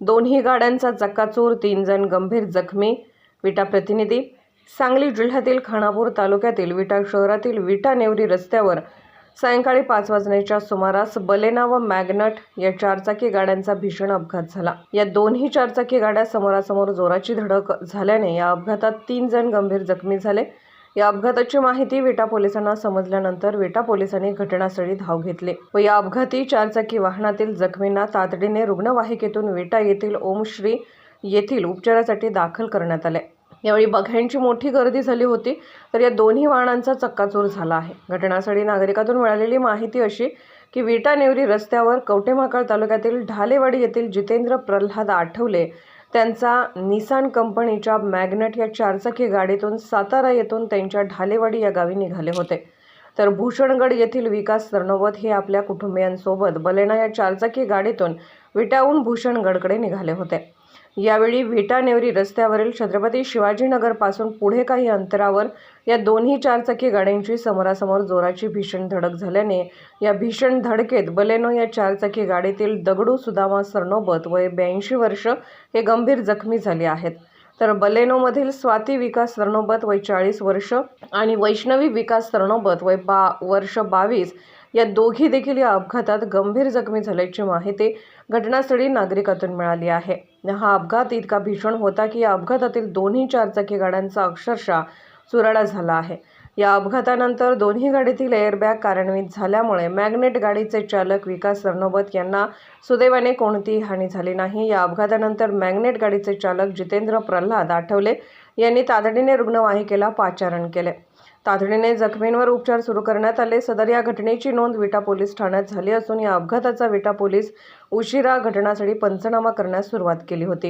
दोन्ही गाड्यांचा चक्काचूर तीन जण गंभीर जखमी. विटा प्रतिनिधी सांगली जिल्ह्यातील खानापूर तालुक्यातील विटा शहरातील विटा नेवरी रस्त्यावर सायंकाळी पाच वाजण्याच्या सुमारास बलेना व मॅग्नट या चारचाकी गाड्यांचा भीषण अपघात झाला. या दोन्ही चारचाकी गाड्या समोरासमोर जोराची धडक झाल्याने या अपघातात तीन जण गंभीर जखमी झाले. या अपघाताची माहिती विटा पोलिसांना समजल्यानंतर विटा पोलिसांनी घटनास्थळी धाव घेतली व या अपघाती चारचाकी वाहनातील जखमींना तातडीने रुग्णवाहिकेतून विटा येथील ओमश्री येथील उपचारासाठी दाखल करण्यात आले. यावेळी बघ्यांची मोठी गर्दी झाली होती तर या दोन्ही वाहनांचा चक्काचूर झाला आहे. घटनास्थळी नागरिकातून मिळालेली माहिती अशी की विटा नेवरी रस्त्यावर कवटेमाकळ तालुक्यातील ढालेवाडी येथील जितेंद्र प्रल्हाद आठवले त्यांचा निसान कंपनीच्या मॅग्नेट या चारचाकी गाडीतून सातारा येथून त्यांच्या ढालेवाडी या गावी निघाले होते. तर भूषणगड येथील विकास सरनोबत हे आपल्या कुटुंबियांसोबत बलेना या चारचाकी गाडीतून विटाहून भूषणगडकडे निघाले होते. यावेळी विटानेवरी रस्त्यावरील छत्रपती शिवाजीनगरपासून पुढे काही अंतरावर या दोन्ही चारचाकी गाड्यांची समोरासमोर जोराची भीषण धडक झाल्याने या भीषण धडकेत बलेनो या चारचाकी गाडीतील दगडू सुदामा सरनोबत वय ब्याऐंशी वर्ष हे गंभीर जखमी झाले आहेत. तर बलेनोमधील स्वाती विकास सरनोबत वय चाळीस वर्ष आणि वैष्णवी विकास सरनोबत वय बा वर्ष बावीस या दोघी देखील या अपघातात गंभीर जखमी झाल्याची माहिती घटनास्थळी नागरिकातून मिळाली आहे. हा अपघात इतका भीषण होता की या अपघातातील दोन्ही चारचाकी गाड्यांचा अक्षरशः चुराडा झाला आहे. या अपघातानंतर दोन्ही गाडीतील एअरबॅग कार्यान्वित झाल्यामुळे मॅग्नेट गाडीचे चालक विकास सरनोबत यांना सुदैवाने कोणतीही हानी झाली नाही. या अपघातानंतर मॅग्नेट गाडीचे चालक जितेंद्र प्रल्हाद आठवले यांनी तातडीने रुग्णवाहिकेला पाचारण केले. तातडीने जखमींवर उपचार सुरू करण्यात आले. सदर या घटनेची नोंद विटा पोलीस ठाण्यात झाली असून या अपघाताचा विटा पोलीस उशिरा घटनास्थळी पंचनामा करण्यास सुरुवात केली होती.